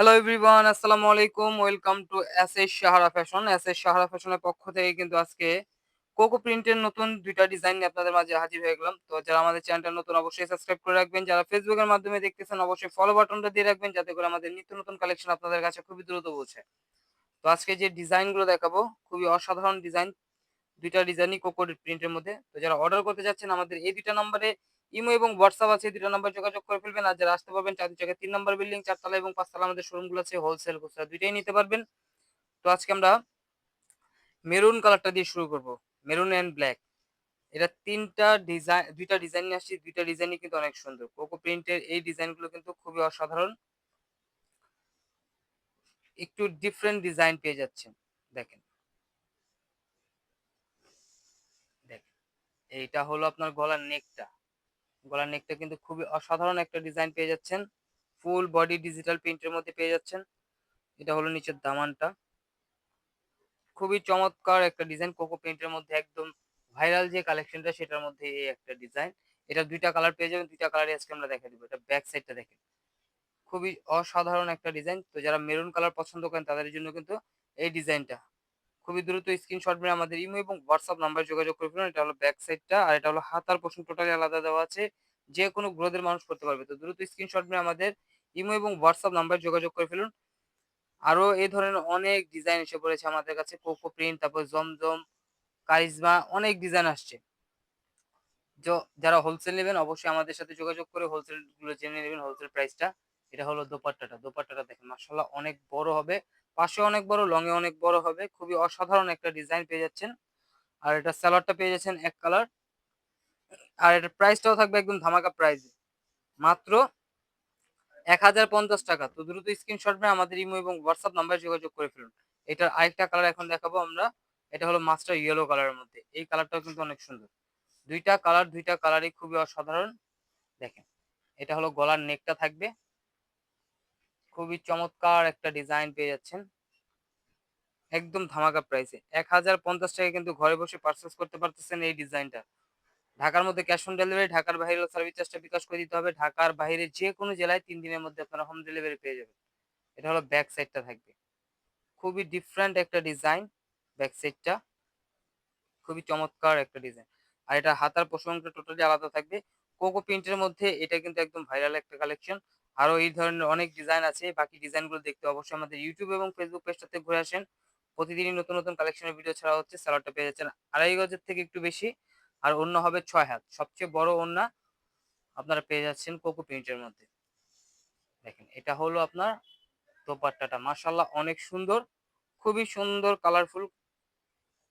Hello everyone আসসালামু আলাইকুম welcome to S S Sahara fashion S S Sahara ফ্যাশনের পক্ষ থেকে কিন্তু আজকে কোকো প্রিন্টের নতুন দুইটা ডিজাইন নিয়ে আপনাদের মাঝে হাজির হয়ে গেলাম। তো যারা আমাদের চ্যানেলটা নতুন অবশ্যই সাবস্ক্রাইব করে রাখবেন। যারা ফেসবুকের মাধ্যমে দেখতেছেন, অবশ্যই ফলো বাটনটা দিয়ে রাখবেন যাতে করে আমাদের নিত্য নতুন কালেকশন আপনাদের কাছে খুবই দ্রুত পৌঁছে। তো আজকে যে ডিজাইনগুলো দেখাবো, খুবই অসাধারণ ডিজাইন দুইটা ডিজাইনই কোকো প্রিন্টের মধ্যে। তো যারা অর্ডার করতে যাচ্ছেন, আমাদের এই দুইটা নম্বরে ইমো এবং হোয়াটসঅ্যাপ আছে দুটো নাম্বার যোগাযোগ করে ফেলবেন। আর যারা আসতে পারবেন চার জায়গায় তিন নম্বর বিল্ডিং চারতলা এবং পাঁচতলা আমাদের শোরুমগুলো আছে হোলসেল খুচরা, দুইটাই নিতে পারবেন। তো আজকে আমরা মেরুন কালারটা দিয়ে শুরু করব মেরুন অ্যান্ড ব্ল্যাক এটা তিনটা ডিজাইন দুইটা ডিজাইন নিয়ে আসছি, দুইটা ডিজাইনই কিন্তু অনেক সুন্দর। কোকো প্রিন্টের এই ডিজাইনগুলো কিন্তু খুবই অসাধারণ। একটু ডিফারেন্ট ডিজাইন পেয়ে যাচ্ছেন, দেখেন। দেখেন, এইটা হলো আপনার গলার নেকটা গলার নেকটা কিন্তু খুবই অসাধারণ একটা ডিজাইন পেয়ে যাচ্ছেন। ফুল বডি ডিজিটাল প্রিন্টের মধ্যে পেয়ে যাচ্ছেন। এটা হলো নিচের দামানটা। খুবই চমৎকার একটা ডিজাইন কোকো প্রিন্টের মধ্যে একদম ভাইরাল যে কালেকশনটা সেটার মধ্যে এই একটা ডিজাইন এটা দুইটা কালার পেয়ে যাবেন, দুইটা কালারই আজকে আমরা দেখা দিব। এটা ব্যাক সাইডটা দেখেন। খুবই অসাধারণ একটা ডিজাইন তো যারা মেরুন কালার পছন্দ করেন, তাদের জন্য কিন্তু এই ডিজাইনটা খুবই দ্রুত স্ক্রিনশট মেরে আমাদের ইমো এবং হোয়াটসঅ্যাপ নাম্বার যোগাযোগ করে ফেলুন। এটা হলো ব্যাক সাইডটা আর এটা হলো হাতার পোষণ টোটালি আলাদা দেওয়া আছে। যে কোনো গ্রোদের মানুষ করতে পারবে। তো দ্রুত স্ক্রিনশট মেরে আমাদের ইমো এবং হোয়াটসঅ্যাপ নাম্বার যোগাযোগ করে ফেলুন। আরও এই ধরনের অনেক ডিজাইন এসে পড়েছে আমাদের কাছে। কোকো প্রিন্ট তারপর জমজম কারিজমা অনেক ডিজাইন আসছে। যারা হোলসেল নেবেন অবশ্যই আমাদের সাথে যোগাযোগ করে হোলসেলগুলো জেনে নেবেন হোলসেল প্রাইসটা এটা হলো দোপাট্টাটা। দোপাট্টাটা দেখেন মাসাল্লাহ অনেক বড় হবে। পাশে অনেক বড় লং এ অনেক বড় হবে। খুবই অসাধারণ একটা ডিজাইন পেয়ে যাচ্ছেন। আর এটা স্যালাডটা পেয়ে যাচ্ছেন এক কালার আর এটার প্রাইসটাও থাকবে একদম ধামাকা প্রাইস মাত্র এক হাজার পঞ্চাশ টাকা। তো দ্রুত স্ক্রিনশট নিয়ে আমাদের ইমো এবং হোয়াটসঅ্যাপ নাম্বারে যোগাযোগ করে ফেলুন। এটার আরেকটা কালার এখন দেখাবো আমরা। এটা হলো মাস্টার ইয়েলো কালারের মধ্যে। এই কালারটাও কিন্তু অনেক সুন্দর। দুইটা কালার দুইটা কালারই খুবই অসাধারণ। দেখেন, এটা হলো গলার নেকটা থাকবে। খুবই চমৎকার একটা ডিজাইন পেয়ে যাচ্ছেন। একদম ধামাকা প্রাইসে এক হাজার পঞ্চাশ টাকা কিন্তু ঘরে বসে পারচেস করতে পারতেছেন এই ডিজাইনটা ঢাকার মধ্যে ক্যাশ অন ডেলিভারি ঢাকার বাইরে সার্ভিস চার্জটা বিকাশ করে দিতে হবে। ঢাকার বাইরে যে কোনো জেলায় তিন দিনের মধ্যে আপনারা হোম ডেলিভারি পেয়ে যাবেন। এটা হলো ব্যাক সাইডটা থাকবে। খুবই ডিফারেন্ট একটা ডিজাইন ব্যাক সাইডটা খুবই চমৎকার একটা ডিজাইন আর এটা হাতার প্রসঙ্গটা টোটালি আলাদা থাকবে। কোকো প্রিন্টের মধ্যে এটা কিন্তু একদম ভাইরাল একটা কালেকশন আরও এই ধরনের অনেক ডিজাইন আছে। বাকি ডিজাইনগুলো দেখতে অবশ্যই আমাদের ইউটিউব এবং ফেসবুক পেজটাতে ঘুরে আসেন। প্রতিদিনই নতুন নতুন কালেকশনের ভিডিও ছাড়া হচ্ছে স্যালাডটা পেয়ে যাচ্ছেন আড়াই গজের থেকে একটু বেশি, আর অন্য হবে ছয় হাত। সবচেয়ে বড় ওন্না আপনারা পেয়ে যাচ্ছেন কোকো প্রিন্টের মধ্যে। দেখেন, এটা হলো আপনার দোপাট্টাটা। মাসাল্লাহ অনেক সুন্দর, খুবই সুন্দর কালারফুল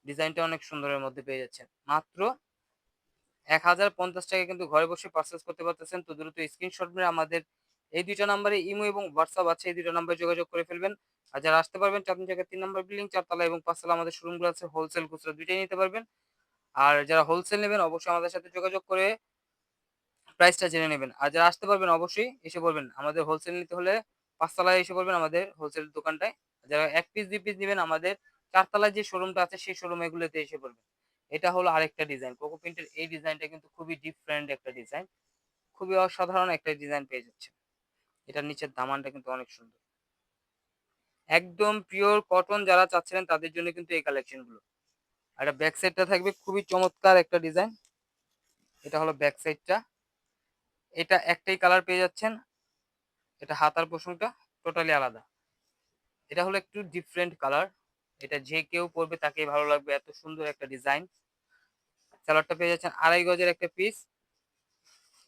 ডিজাইনটা অনেক সুন্দরের মধ্যে পেয়ে যাচ্ছেন। মাত্র এক হাজার পঞ্চাশ টাকা কিন্তু ঘরে বসে পারচেস করতে পারতেছেন। তো দ্রুত স্ক্রিনশট মেরে আমাদের এই দুইটা নাম্বারে ইমো এবং হোয়াটসঅ্যাপ আছে, এই দুটো নাম্বারে যোগাযোগ করে ফেলবেন। আর যারা আসতে পারবেন চার জায়গায় তিন নম্বর বিল্ডিং চারতলা এবং পাঁচতলা আমাদের শোরুমগুলো আছে হোলসেল খুচরা দুইটাই নিতে পারবেন। আর যারা হোলসেল নেবেন, অবশ্যই আমাদের সাথে যোগাযোগ করে প্রাইসটা জেনে নেবেন। আর যারা আসতে পারবেন, অবশ্যই এসে বলবেন আমাদের হোলসেল নিতে হলে পাঁচতলায় এসে বলবেন আমাদের হোলসেল দোকানটায়। যারা এক পিস দুই পিস নেবেন, আমাদের চারতলায় যে শোরুমটা আছে, সেই শোরুম এগুলোতে এসে বলবেন এটা হলো আরেকটা ডিজাইন কোকো প্রিন্টের এই ডিজাইনটা কিন্তু খুবই ডিফারেন্ট একটা ডিজাইন খুবই অসাধারণ একটা ডিজাইন পেয়ে যাচ্ছে এটার নিচের দামানটা কিন্তু অনেক সুন্দর। একদম পিওর কটন যারা চাচ্ছিলেন তাদের জন্য কিন্তু এই কালেকশনগুলো আর ব্যাক সাইডটা থাকবে খুবই চমৎকার একটা ডিজাইন এটা হলো ব্যাক সাইডটা এটা একটাই কালার পেয়ে যাচ্ছেন। এটা হাতার পোষণটা টোটালি আলাদা। এটা হলো একটু ডিফারেন্ট কালার এটা যে কেউ পরবে তাকেই ভালো লাগবে। এত সুন্দর একটা ডিজাইন স্যালাডটা পেয়ে যাচ্ছেন আড়াই গজের একটা পিস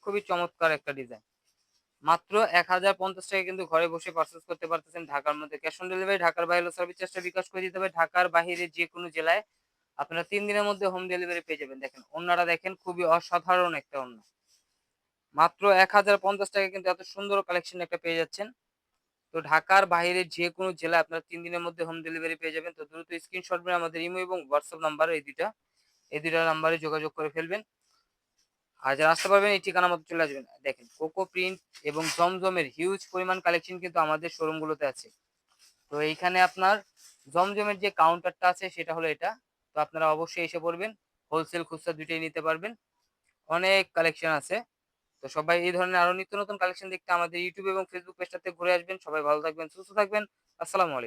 খুবই চমৎকার একটা ডিজাইন মাত্র এক হাজার পঞ্চাশ টাকা কিন্তু ঘরে বসে পারচেস করতে পারতেছেন ঢাকার মধ্যে। ক্যাশ অন ডেলিভারি ঢাকার বাইরে সার্ভিস চার্জটা বিকাশ করে দিতে হবে। ঢাকার বাইরে যে কোনো জেলায় আপনারা তিন দিনের মধ্যে হোম ডেলিভারি পেয়ে যাবেন। দেখেন অন্যরা দেখেন, খুবই অসাধারণ একটা অন্য মাত্র এক হাজার পঞ্চাশ টাকা কিন্তু এত সুন্দর কালেকশন একটা পেয়ে যাচ্ছেন। তো ঢাকার বাইরে যে কোনো জেলায় আপনারা তিন দিনের মধ্যে হোম ডেলিভারি পেয়ে যাবেন। তো দ্রুত স্ক্রিনশট মেরে আমাদের ইমো এবং হোয়াটসঅ্যাপ নাম্বার এই দুইটা এই দুইটা নাম্বারে যোগাযোগ করে ফেলবেন। আর যারা আসতে পারবেন, এই ঠিকানা মতো চলে আসবেন। দেখেন, কোকো প্রিন্ট এবং জমজমের হিউজ পরিমাণ কালেকশন কিন্তু আমাদের শোরুমগুলোতে আছে। তো এইখানে আপনার জমজমের যে কাউন্টারটা আছে, সেটা হলো এটা। তো আপনারা অবশ্যই এসে পড়বেন হোলসেল খুচরা দুইটাই নিতে পারবেন। অনেক কালেকশন আছে। তো সবাই এই ধরনের আরও নিত্য নতুন কালেকশন দেখতে আমাদের ইউটিউব এবং ফেসবুক পেজটাতে ঘুরে আসবেন। সবাই ভালো থাকবেন, সুস্থ থাকবেন। আসসালামু আলাইকুম।